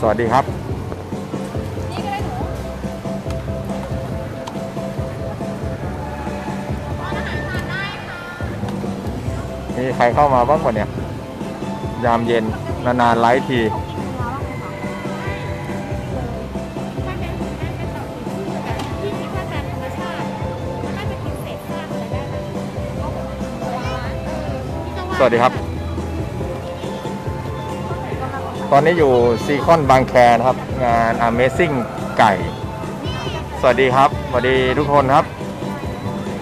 สวัสดีครับ นี่ก็ได้หนูร้านอาหารทานได้ค่ะมีใครเข้ามาบ้างวะเนี่ย ยามเย็น นานๆไลฟ์ที ถ้าเป็นถ้าเป็นต่อที่ที่ถ้าการธรรมชาติถ้าจะกินเศษซากอะไรได้ไหมก็แบบร้านเออที่จะา สวัสดีครับ ตอนนี้อยู่ซีคอนบางแคนะครับ งาน Amazing ไก่ สวัสดีครับ สวัสดีทุกคนครับ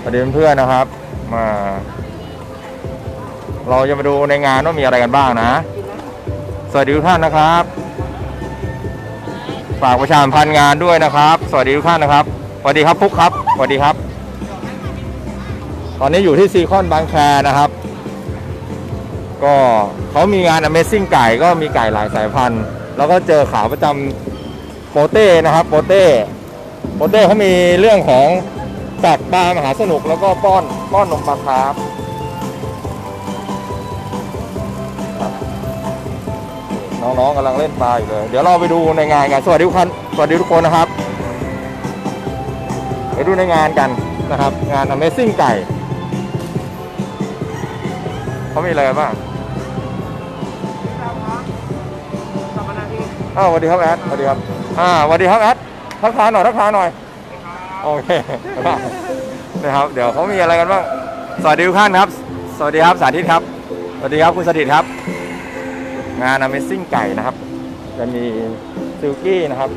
สวัสดีเพื่อนๆนะครับ มา เราจะมาดูในงานว่ามีอะไรกันบ้างนะ สวัสดีทุกท่านนะครับ ฝากประชาสัมพันธ์งานด้วยนะครับ สวัสดีทุกท่านนะครับ สวัสดีครับฟุกครับ สวัสดีครับ ตอนนี้อยู่ที่ซีคอนบางแคนะครับ ก็เขามีงาน Amazing ไก่ก็มีไก่หลายสายพันธุ์ แล้วก็เจอขาประจำโปเต้นะครับโปเต้โปเต้เขามีเรื่องของแตกปลามหาสนุกแล้วก็ป้อนป้อนนมปลาคาร์ฟครับน้องๆกำลังเล่นปลาอยู่เลย เดี๋ยวเราไปดูในงานกัน สวัสดีทุกท่านสวัสดีทุกคนนะครับ ไปดูในงานกันนะครับ งาน Amazing ไก่เขามีอะไรบ้าง อ้าวสวัสดีครับแอดสวัสดีครับอ่าสวัสดีครับแอดทักทายหน่อยทักทายหน่อยโอเคนะครับเดี๋ยวเขามีอะไรกันบ้างสวัสดีทุกท่านครับ สวัสดีครับสาธิตครับ สวัสดีครับคุณสถิตครับ งาน Amazing ไก่นะครับ จะมีซิลกี้นะครับ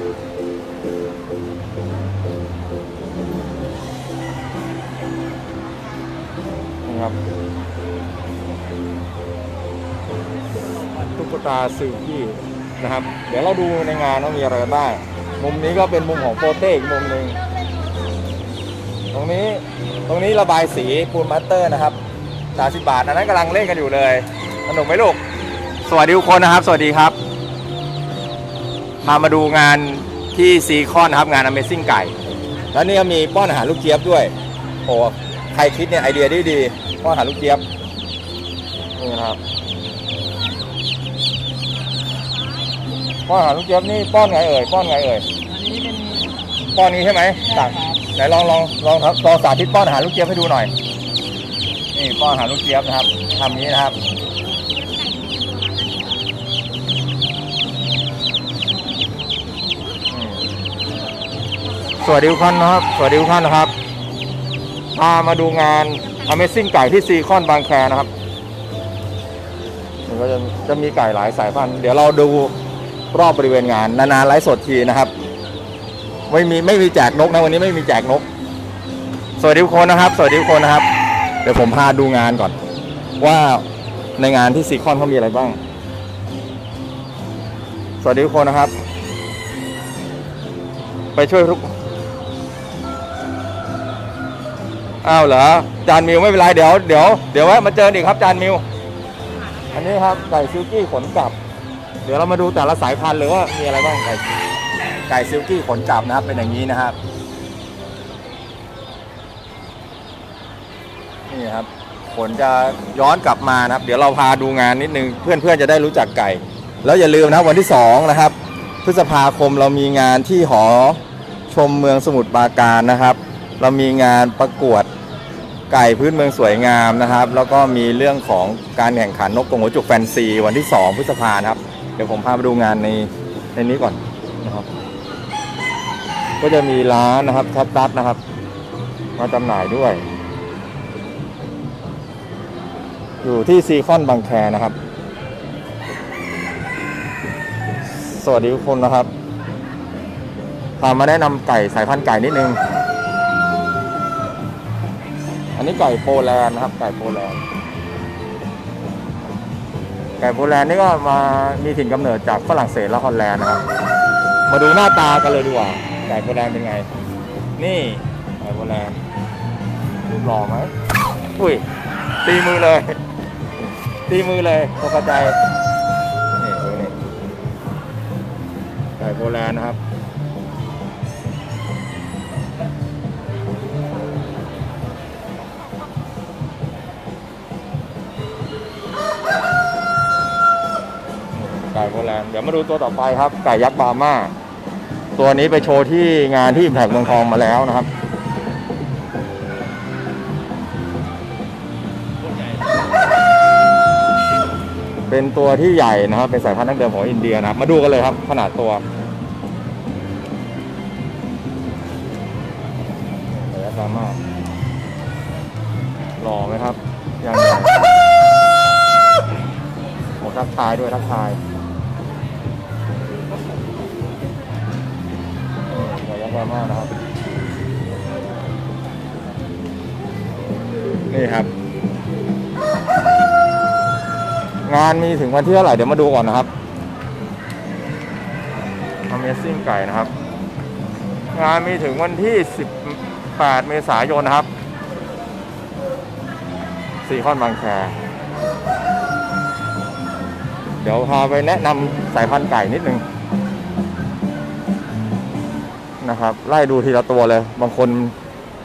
นี่ครับตุ๊กตาซิลกี้ นะครับ เดี๋ยวเราดูในงานว่ามีอะไรบ้างมุมนี้ก็เป็นมุมของโปเต้อีกมุมหนึ่งตรงนี้ตรงนี้ระบายสีปูนมัตเตอร์นะครับ30บาทอันนั้นกำลังเล่นกันอยู่เลยสนุกไหมลูก สวัสดีทุกคนนะครับ สวัสดีครับ พามาดูงานที่ซีคอนนะครับงาน Amazing ไก่ แล้วนี่ก็มีป้อนอาหารลูกเจี๊ยบด้วย โอ้ใครคิดเนี่ยไอเดียดีดีป้อนอาหารลูกเจี๊ยบนี่นะครับ ป้อนอาหารลูกเจี๊ยบนี่ป้อนไงเอ่ยป้อนไงเอ่ยอันนี้เป็นป้อนนี้ใช่ไหมตักครับไหนลองลองลองครับลองสาธิตป้อนอาหารลูกเจี๊ยบให้ดูหน่อย นี่ป้อนอาหารลูกเจี๊ยบนะครับทำนี้นะครับอืมสวัสดีทุกท่านนะครับ สวัสดีทุกท่านนะครับพามาดูงาน Amazing ไก่ที่ซีคอนบางแคนะครับมันก็จะจะมีไก่หลายสายพันธุ์ เดี๋ยวเราดู รอบบริเวณงาน นานๆไลฟ์สดทีนะครับไม่มีไม่มีแจกนกนะวันนี้ไม่มีแจกนก สวัสดีทุกคนนะครับ สวัสดีทุกคนนะครับ เดี๋ยวผมพาดูงานก่อน ว่าในงานที่ซีคอนเขามีอะไรบ้าง สวัสดีทุกคนนะครับ ไปช่วยทุกอ้าวเหรอจานมิวไม่เป็นไรเดี๋ยวเดี๋ยวเดี๋ยวแวะมาเจออีกครับจานมิว อันนี้ครับไก่ซิลกี้ขนกลับ เดี๋ยวเรามาดูแต่ละสายพันธุ์เลยว่ามีอะไรบ้างไก่ไก่ซิลกี้ขนจับนะครับ เป็นอย่างนี้นะครับ นี่ครับขนจะย้อนกลับมานะครับ เดี๋ยวเราพาดูงานนิดนึงเพื่อนๆจะได้รู้จักไก่ แล้วอย่าลืมนะวันที่2นะครับพฤษภาคมเรามีงานที่หอชมเมืองสมุทรปราการนะครับ เรามีงานประกวดไก่พื้นเมืองสวยงามนะครับ แล้วก็มีเรื่องของการแข่งขันนกกรงหัวจุกแฟนซี วันที่ 2 พฤษภาครับ เดี๋ยวผมพาไปดูงานในในนี้ก่อนนะครับ ก็จะมีร้านนะครับทับตัดนะครับ มาจำหน่ายด้วย อยู่ที่ซีคอนบางแคนะครับ สวัสดีทุกคนนะครับพามาแนะนำไก่สายพันธุ์ไก่นิดนึง อันนี้ไก่โปแลนด์นะครับ ไก่โปแลนด์ ไก่โปแลนด์นี่ก็มามีถิ่นกำเนิดจากฝรั่งเศสและฮอลแลนด์นะครับ มาดูหน้าตากันเลยดีกว่า ไก่โปแลนด์เป็นไง นี่ไก่โปแลนด์รูปหล่อไหมอุ้ย ตีมือเลย ตีมือเลยตกใจนี่นี่ไก่โปแลนด์นะครับ ไก่โบราณเดี๋ยวมาดูตัวต่อไปครับ ไก่ยักษ์บาร์มาตัวนี้ไปโชว์ที่งานที่อิมแพกเมืองทองมาแล้วนะครับเป็นตัวที่ใหญ่นะครับ เป็นสายพันธุ์ดั้งเดิมของอินเดียนะครับ มาดูกันเลยครับ ขนาดตัวไก่ยักษ์บามาหล่อไหมครับยังไงโอ้ทักทายด้วยทักทาย นี่ไก่ยักษ์บาร์มานะครับ นี่ครับ งานมีถึงวันที่เท่าไหร่เดี๋ยวมาดูก่อนนะครับ Amazing ไก่นะครับ งานมีถึงวันที่ 18 เมษายนนะครับซีคอนบางแคเดี๋ยวพาไปแนะนำสายพันธุ์ไก่นิดนึง นะครับ ไล่ดูทีละตัวเลย บางคน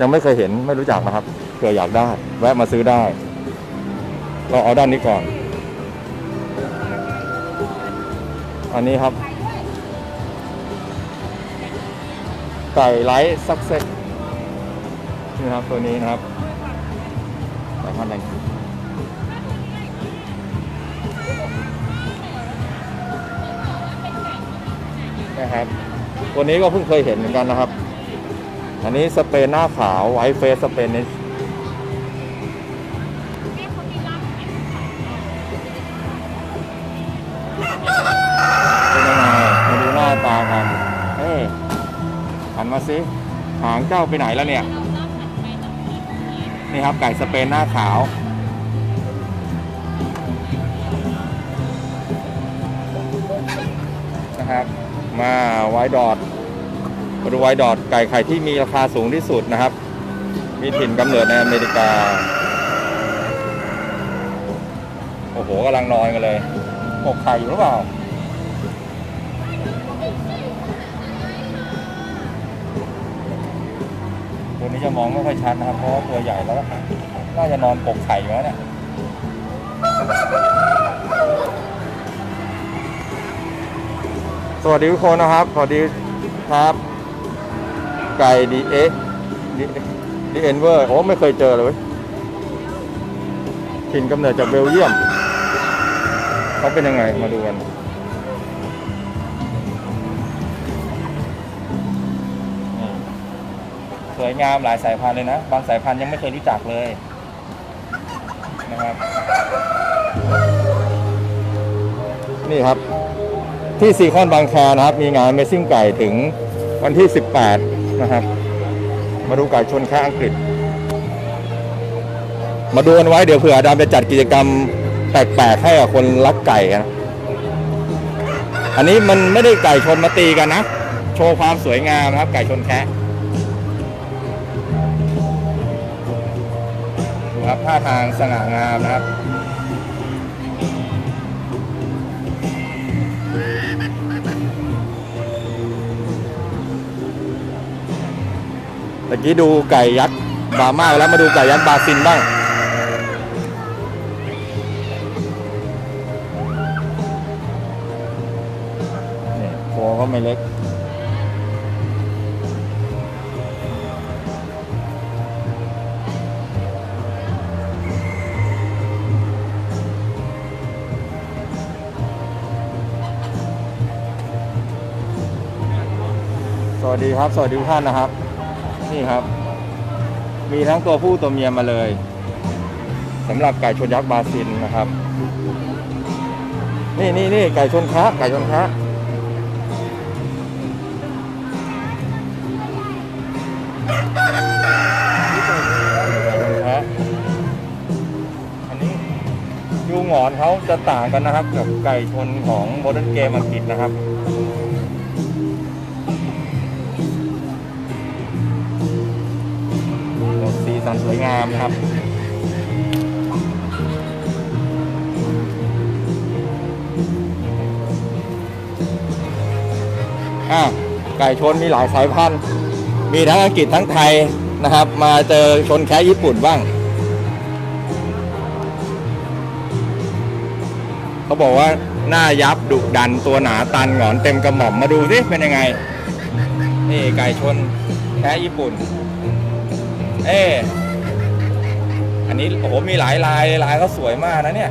ยังไม่เคยเห็นไม่รู้จักนะครับเผื่ออยากได้ แวะมาซื้อได้ เราเอาด้านนี้ก่อน อันนี้ครับ ไก่ไลท์ซักเซ็ตนี่นะครับตัวนี้นะครับสายพันธุ์แดงนะครับ ตัวนี้ก็เพิ่งเคยเห็นเหมือนกันนะครับ อันนี้สเปนหน้าขาวไวท์เฟสสเปนิชเป็นยังไงมาดูหน้าตากันเฮ้ยหันมาสิหางเจ้าไปไหนแล้วเนี่ย นี่ครับไก่สเปนหน้าขาวนะครับ มาไวดอทมาดูไวดอทไก่ไข่ที่มีราคาสูงที่สุดนะครับ มีถิ่นกำเนิดในอเมริกา โอ้โหกำลังนอนกันเลยหกไข่อยู่หรือเปล่าตัวนี้จะมองไม่ค่อยชัดนะครับ เพราะว่าตัวใหญ่แล้วน่าจะนอนปกไข่อยู่แล้วเนี่ย สวัสดีทุกคนนะครับ สวัสดีครับ ไก่ดีเอ็กดีเอ็นเวอร์โอ้ไม่เคยเจอเลยถิ่นกำเนิดจากเบลเยียม เขาเป็นยังไงมาดูกันสวยงามหลายสายพันธุ์เลยนะ บางสายพันธุ์ยังไม่เคยรู้จักเลยนะครับ นี่ครับ ที่ซีคอนบางแคนะครับ มีงาน Amazing ไก่ถึงวันที่ 18 นะครับ มาดูไก่ชนแค่อังกฤษ มาดูกันไว้เดี๋ยวเผื่ออดามจะจัดกิจกรรมแปลกๆให้กับคนรักไก่กันอันนี้มันไม่ได้ไก่ชนมาตีกันนะ โชว์ความสวยงามนะครับ ไก่ชนแคะดูครับท่าทางสง่างามนะครับ ตะกี้ดูไก่ยักษ์บาร์มาแล้วมาดูไก่ยักษ์บาซินบ้างเนี่ยโคก็ไม่เล็กสวัสดีครับ สวัสดีทุกท่านนะครับ นี่ครับ มีทั้งตัวผู้ตัวเมียมาเลยสำหรับไก่ชนยักษ์บาซิลนะครับ นี่นี่นี่ไก่ชนคะไก่ชนคะไก่ชนคะอันนี้ดูหงอนเขาจะต่างกันนะครับ กับไก่ชนของโมเดิร์นเกมอังกฤษนะครับ สันสวยงามนะครับอะไก่ชนมีหลายสายพันธุ์ มีทั้งอังกฤษทั้งไทยนะครับ มาเจอชนแค่ญี่ปุ่นบ้างเขาบอกว่าหน้ายับดุดันตัวหนาตันหงอนเต็มกระหม่อมมาดูสิเป็นยังไง นี่ไก่ชนแท้ญี่ปุ่น เอ๊ะอันนี้โอ้โหมีหลายลายลายเขาสวยมากนะเนี่ย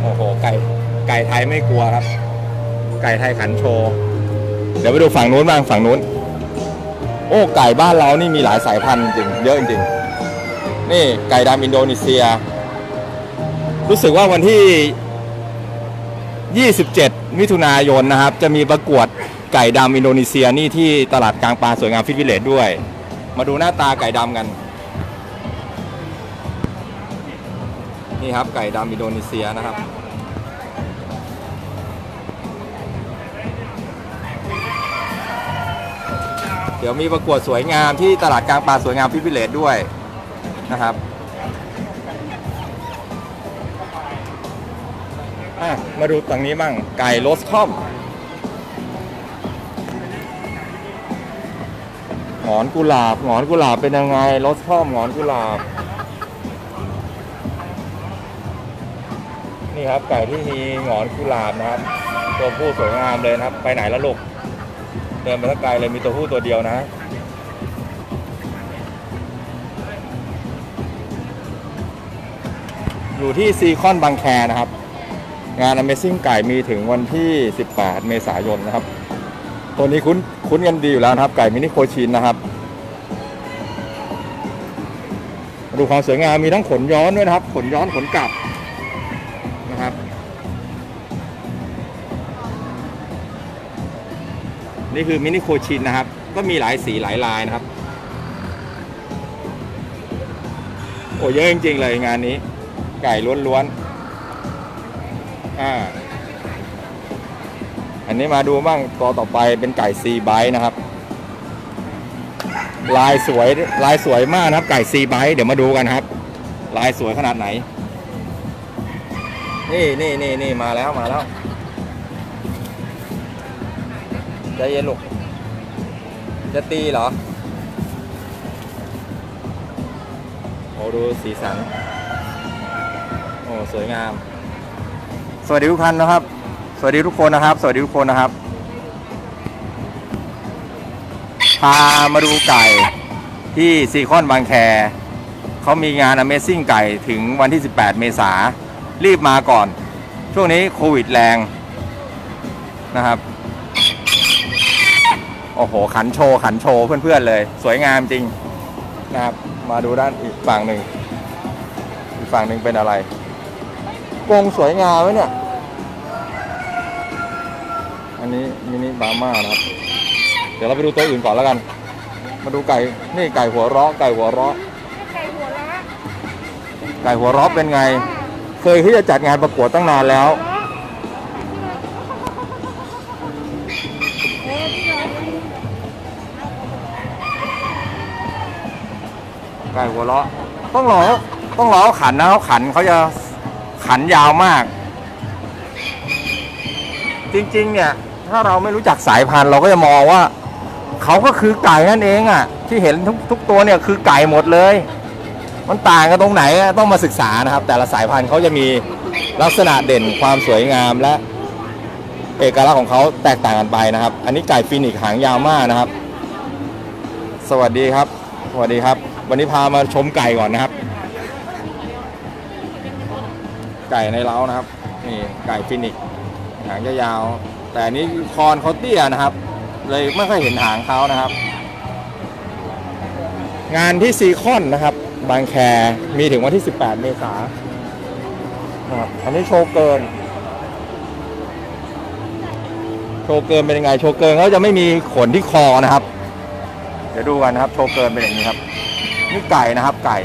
โอ้โหไก่ไก่ไทยไม่กลัวครับ ไก่ไทยขันโชว์เดี๋ยวไปดูฝั่งนู้นบ้างฝั่งนู้น โอ้ไก่บ้านเรานี่มีหลายสายพันธุ์จริงเยอะจริงนี่ไก่ดำอินโดนีเซีย รู้สึกว่าวันที่ 27 มิถุนายนนะครับ จะมีประกวดไก่ดำอินโดนีเซียนี่ที่ตลาดกลางปลาสวยงามฟิตวิเลจด้วย มาดูหน้าตาไก่ดำกัน นี่ครับไก่ดำอินโดนีเซียนะครับ เดี๋ยวมีประกวดสวยงามที่ตลาดกลางปลาสวยงามฟิตวิเลจด้วยนะครับ อะมาดูตรงนี้บ้างไก่โรสคอมหงอนกุหลาบหงอนกุหลาบเป็นยังไงโรสคอมหงอนกุหลาบ นี่ครับไก่ที่มีหงอนกุหลาบนะครับ ตัวผู้สวยงามเลยนะครับ ไปไหนแล้วลูกเดินไปสักไกลเลยมีตัวผู้ตัวเดียวนะอยู่ที่ซีคอนบางแคนะครับ งาน Amazing ไก่มีถึงวันที่ 18 เมษายนนะครับ ตัวนี้คุ้นคุ้นกันดีอยู่แล้วนะครับ ไก่มินิโคชินนะครับ ดูความสวยงามมีทั้งขนย้อนด้วยนะครับ ขนย้อนขนกลับนะครับ นี่คือมินิโคชินนะครับ ก็มีหลายสีหลายลายนะครับ โอ้เยอะจริงๆเลยงานนี้ ไก่ล้วนๆ อ่าอันนี้มาดูบ้างตัวต่อไปเป็นไก่ซีไบต์นะครับ ลายสวยลายสวยมากนะครับ ไก่ซีไบต์เดี๋ยวมาดูกันครับ ลายสวยขนาดไหน นี่นี่นี่นี่มาแล้วมาแล้วใจเย็นลูกจะตีเหรอโอ้ดูสีสัน โอ้ สวยงาม วัสดีทุกท่านนะครับ สวัสดีทุกคนนะครับ สวัสดีทุกคนนะครับ พามาดูไก่ที่ซีคอนบางแคเขามีงาน Amazing ไก่ถึงวันที่ 18 เมษารีบมาก่อน ช่วงนี้โควิดแรงนะครับ โอ้โห ขันโชว์ ขันโชว์ เพื่อนๆเลย สวยงามจริงนะครับ มาดูด้านอีกฝั่งหนึ่ง อีกฝั่งหนึ่งเป็นอะไรกรงสวยงามไหมเนี่ย อันนี้มินิบาม่านะครับ เดี๋ยวเราไปดูตัวอื่นก่อนแล้วกัน มาดูไก่ นี่ไก่หัวเราะไก่หัวเราะไก่หัวละไก่หัวเราะเป็นไง เคยที่จะจัดงานประกวดตั้งนานแล้ว ไก่หัวเราะ ต้องรอต้องรอเขาขันนะเขาขันเขาจะขันยาวมาก จริง ๆ เนี่ย ถ้าเราไม่รู้จักสายพันธุ์เราก็จะมองว่าเขาก็คือไก่นั่นเองอะ ที่เห็นทุกทุกตัวเนี่ยคือไก่หมดเลย มันต่างกันตรงไหนต้องมาศึกษานะครับ แต่ละสายพันธุ์เขาจะมีลักษณะเด่นความสวยงามและเอกลักษณ์ของเขาแตกต่างกันไปนะครับ อันนี้ไก่ฟินิกหางยาวมากนะครับ สวัสดีครับ สวัสดีครับ วันนี้พามาชมไก่ก่อนนะครับ ไก่ในเล้านะครับ นี่ไก่ฟินิกหางยาว แต่อันนี้คอนเขาเตี้ยนะครับ เลยไม่ค่อยเห็นหางเขานะครับ งานที่ซีคอนนะครับ บางแคมีถึงวันที่ 18 เมษายนครับอันนี้โชว์เกิน โชว์เกินเป็นยังไง โชว์เกินเขาจะไม่มีขนที่คอนะครับ เดี๋ยวดูกันนะครับ โชว์เกินเป็นอย่างนี้ครับ นี่ไก่นะครับไก่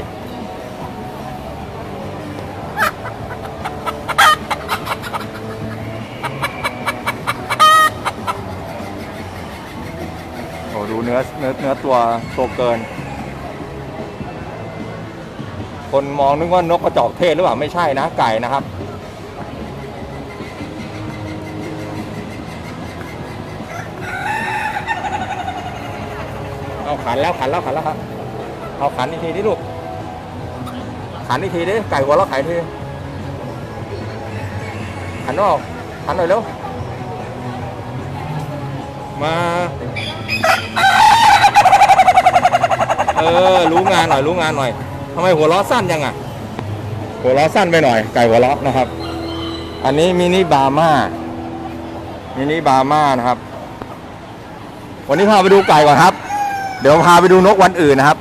เนื้อเนื้อเนื้อตัวโตเกิน คนมองนึกว่านกกระจอกเทศหรือเปล่าไม่ใช่นะไก่นะครับเอาขันแล้วขันแล้วขันแล้วครับเอาขันอีกทีดิลูกขันอีกทีดิไก่หัวเราะไข่ทีขันออกขันหน่อยเร็วมา เออ รู้งานหน่อย รู้งานหน่อยทำไมหัวเราะสั้นยังอะ หัวเราะสั้นไปหน่อย ไก่หัวเราะนะครับ อันนี้มินิบาร์มามินิบาร์มานะครับ วันนี้พาไปดูไก่ก่อนครับ เดี๋ยวพาไปดูนกวันอื่นนะครับ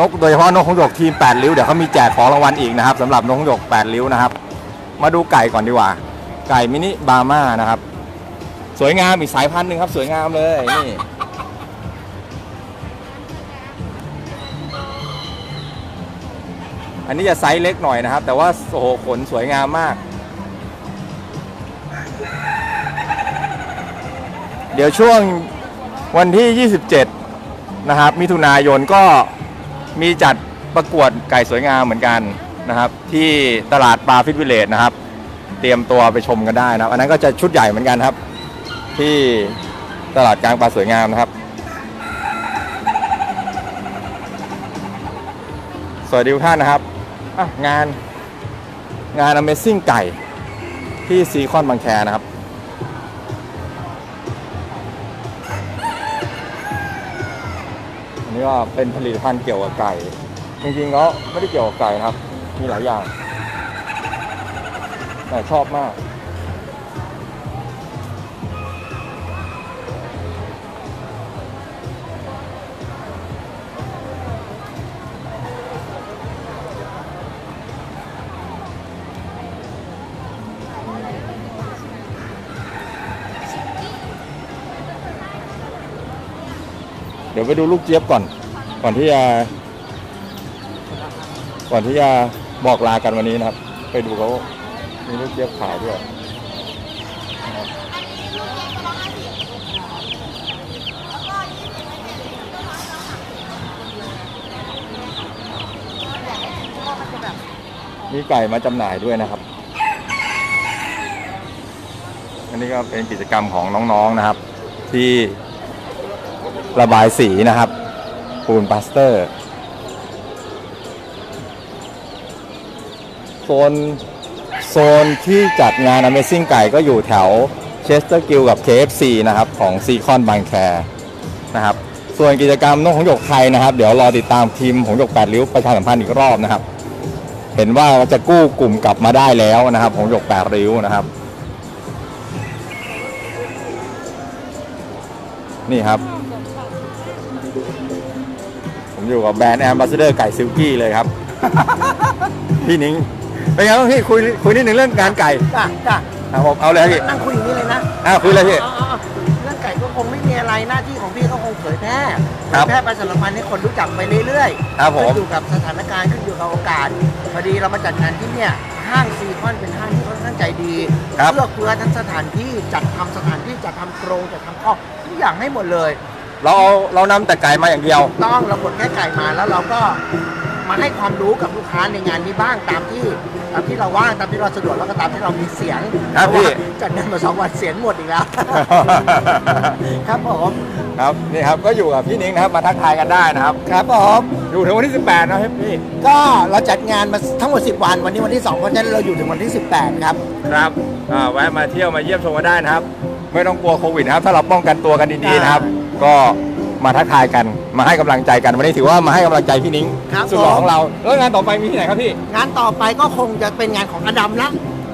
นกโดยเฉพาะนกของหยกทีม 8 ริ้ว เดี๋ยวเขามีแจกของรางวัลอีกนะครับสำหรับนกของหยก 8 ริ้วนะครับ มาดูไก่ก่อนดีกว่า ไก่มินิบาร์มานะครับ สวยงามอีกสายพันธุ์หนึ่งครับ สวยงามเลยนี่ อันนี้จะไซส์เล็กหน่อยนะครับ แต่ว่าโอ้โหขนสวยงามมาก เดี๋ยวช่วงวันที่ 27 นะครับ มิถุนายนก็มีจัดประกวดไก่สวยงามเหมือนกันนะครับ ที่ตลาดปลาฟิตวิลเลจนะครับ เตรียมตัวไปชมกันได้นะครับ อันนั้นก็จะชุดใหญ่เหมือนกันครับ ที่ตลาดกลางปลาสวยงามนะครับ สวัสดีทุกท่านนะครับ อะงานงาน Amazing ไก่ที่ซีคอนบางแคนะครับ อันนี้ก็เป็นผลิตภัณฑ์เกี่ยวกับไก่ จริงๆก็ไม่ได้เกี่ยวกับไก่นะครับ มีหลายอย่าง แต่ชอบมาก ดี๋ยวไปดูลูกเจี๊ยบก่อน ก่อนที่จะ ก่อนที่จะบอกลากันวันนี้นะครับ ไปดูเขามีลูกเจี๊ยบขายด้วยมีไก่มาจำหน่ายด้วยนะครับ อันนี้ก็เป็นกิจกรรมของน้องๆนะครับ ที่ ระบายสีนะครับปูนปาสเตอร์โซนโซนที่จัดงาน Amazing ไก่ก็อยู่แถวเชสเตอร์กิลกับ KFC นะครับของซีคอนบางแคนะครับส่วนกิจกรรมนกของหยกไทยนะครับ เดี๋ยวรอติดตามทีมของหยก8ริ้วประชาสัมพันธ์อีกรอบนะครับ เห็นว่าจะกู้กลุ่มกลับมาได้แล้วนะครับ ของหยก8ริ้วนะครับ นี่ครับ อยู่กับแบรนด์แอมบาสเดอร์ไก่ซิลกี้เลยครับ พี่นิ้งเป็นไงบ้างพี่คุยคุยนิดหนึ่งเรื่องงานไก่จ้ะจ้ะครับผมเอาเลยครับพี่นั่งคุยอย่างนี้เลยนะอ่าคุยเลยพี่อ๋ออ๋อเรื่องไก่ก็คงไม่มีอะไรหน้าที่ของพี่ก็คงเผยแพร่เผครับยแพร่ประชาสัมพันธ์ให้คนรู้จักไปเรื่อยๆครับผม ขึ้นอยู่กับสถานการณ์ขึ้นอยู่กับโอกาสพอดีเรามาจัดงานที่เนี่ยห้างซีคอนเป็นห้างที่ค่อนข้างใจดีครับเพื่อเฟื้อทั้งสถานที่จัดทำสถานที่จัดทำโครงจัดทำข้อทุกอย่างให้หมดเลย เราเอาเรานำแต่ไก่มาอย่างเดียว ต้องเรากดแค่ไก่มาแล้วเราก็มาให้ความรู้กับลูกค้าในงานนี้บ้างตามที่ตามที่เราว่างตามที่เราสะดวกแล้วก็ตามที่เรามีเสียงครับเพาะว่าพี่ จัดงานมาสองวันเสียงหมดอีกแล้ว ครับผมครับนี่ครับก็อยู่กับพี่นิ้งนะครับมาทักทายกันได้นะครับ ครับผมอยู่ถึงวันที่ 18 นะครับพี่ก็เราจัดงานมาทั้งหมด 10 วัน วันนี้วันที่2เพราะฉะนั้นเราอยู่ถึงวันที่ 18 ครับ ครับอ่าแวะมาเที่ยวมาเยี่ยมชมกันได้นะครับ ไม่ต้องกลัวโควิดนะครับ ถ้าเราป้องกันตัวกันดีๆนะครับ ก็มาทักทายกันมาให้กำลังใจกันวันนี้ถือว่ามาให้กำลังใจพี่นิ้งครับสุดหล่อผม ของเราแล้วงานต่อไปมีที่ไหนครับพี่งานต่อไปก็คงจะเป็นงานของอดัมละ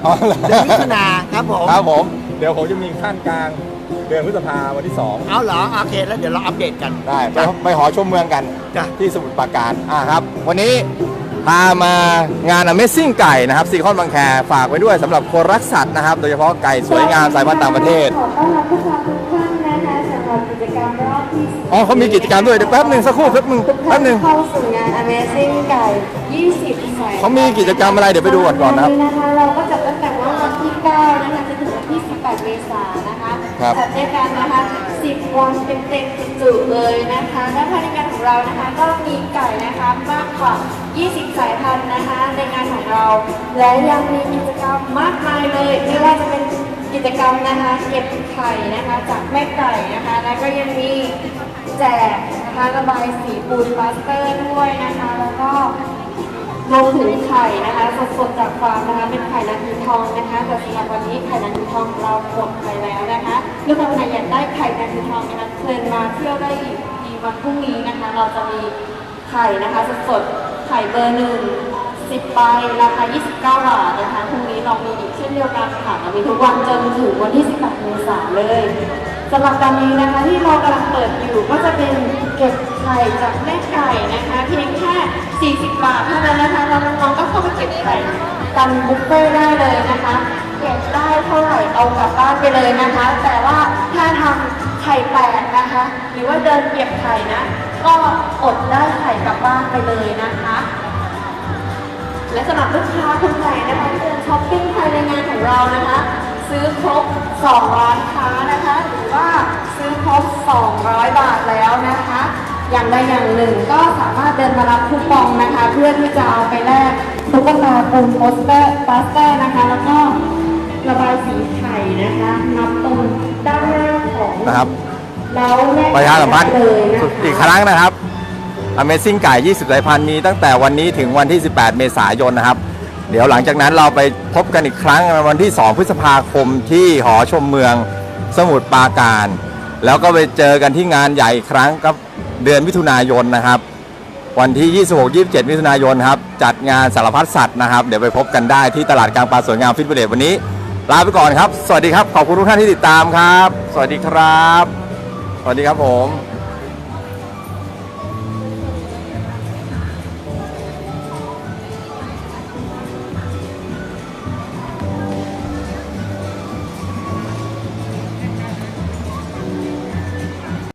อ๋อเหรอเดือนมิถุนาครับผมครับผมเดี๋ยวผมจะมีขั้นกลางเดือนพฤษภาวันที่สอง เอาเหรอโอเคแล้วเดี๋ยวเราอัปเดตกัน ได้ไปจ้ะไปหอชมเมืองกันจ้ะ ที่สมุทรปราการอ่าครับ วันนี้พามางาน Amazing ไก่นะครับซีคอนบางแคฝากไว้ด้วยสำหรับคนรักสัตว์นะครับ โดยเฉพาะไก่สวยงามสายพันธุ์ต่างประเทศ ขอต้อนรับทุกท่าน กิจกรรมรอบที่อ๋อเขามีกิจกรรมด้วยเดี๋ยวแป๊บหนึ่งสักครู่แป๊บหนึ่งทุกแป๊ท่าบนหนึ่ง เข้าสู่งาน Amazing ไก่20สายเขามีกิจกรรมอะไรเดี๋ยวไปดูก่อนก่อนนะครับนะคะเราก็จัดตั้งแต่วันที่9นะคะจนถึงวันที่ 18 เมษายนนะคะครับ จัดด้วยกันนะคะ 10 วันเต็มๆจุๆเลยนะคะและภายในงานของเรานะคะก็มีไก่นะคะมากกว่า 20 สายพันธุ์นะคะในงานของเรา และยังมีกิจกรรมมากมายเลยไม่ว่าจะเป็น กิจกรรมนะคะเก็บไข่นะคะจากแม่ไก่นะคะ แล้วก็ยังมีแจกนะคะระบายสีปูนพลาสเตอร์ด้วยนะคะ แล้วก็รวมถึงไข่นะคะสดๆจากฟาร์มนะคะเป็นไข่นาทีทองนะคะแต่สำหรับวันนี้ไข่นาทีทองเราหมดไปแล้วนะคะลูกค้าคนไหนอยากได้ไข่นาทีทองนะคะเชิญมาเที่ยวได้อีกทีวันพรุ่งนี้นะคะ เราจะมีไข่นะคะสดๆไข่เบอร์หนึ่ง สิบใบราคา 29 บาทนะคะพรุ่งนี้เรามีอีกเช่นเดียวกันค่ะเรามีทุกวันจนถึงวันที่ 18 เมษายนเลยสำหรับตอนนี้นะคะที่เรากำลังเปิดอยู่ก็จะเป็นเก็บไข่จากแม่ไก่นะคะเพียงแค่ 40 บาทเท่านั้นนะคะแล้วน้องๆก็เข้าไปเก็บไข่กันบุฟเฟ่ได้เลยนะคะ เก็บได้เท่าไหร่เอากลับบ้านไปเลยนะคะ แต่ว่าถ้าทำไข่แตกนะคะ หรือว่าเดินเก็บไข่นะ ก็อดได้ไข่กลับบ้านไปเลยนะคะ และสำหรับลูกค้าคนไหนนะคะที่เดินช้อปปิ้งภายในงานของเรานะคะ ซื้อครบ 2 ร้านค้านะคะ หรือว่าซื้อครบ 200 บาทแล้วนะคะ อย่างใดอย่างหนึ่งก็สามารถเดินมารับคูปองนะคะ เพื่อที่จะเอาไปแลกตุ๊กตาปูนโปสเตอร์ปาสเตอร์นะคะ แล้วก็ระบายสีไข่นะคะนับตรงด้านหน้าของนะครับ แล้วแลกประชาสัมพันธ์เลยนะคะ อีกครั้งนะครับ Amazing ไก่ 20 สายพันธุ์มีตั้งแต่วันนี้ถึงวันที่ 18 เมษายนนะครับ เดี๋ยวหลังจากนั้นเราไปพบกันอีกครั้งวันที่ 2 พฤษภาคมที่หอชมเมืองสมุทรปราการ แล้วก็ไปเจอกันที่งานใหญ่อีกครั้งกับเดือนมิถุนายนนะครับ วันที่ 26-27 มิถุนายนครับจัดงานสารพัดสัตว์นะครับ เดี๋ยวไปพบกันได้ที่ตลาดกลางปลาสวยงามฟิตเบเดวันนี้ลาไปก่อนครับ สวัสดีครับ ขอบคุณทุกท่านที่ติดตามครับ สวัสดีครับ สวัสดีครับผม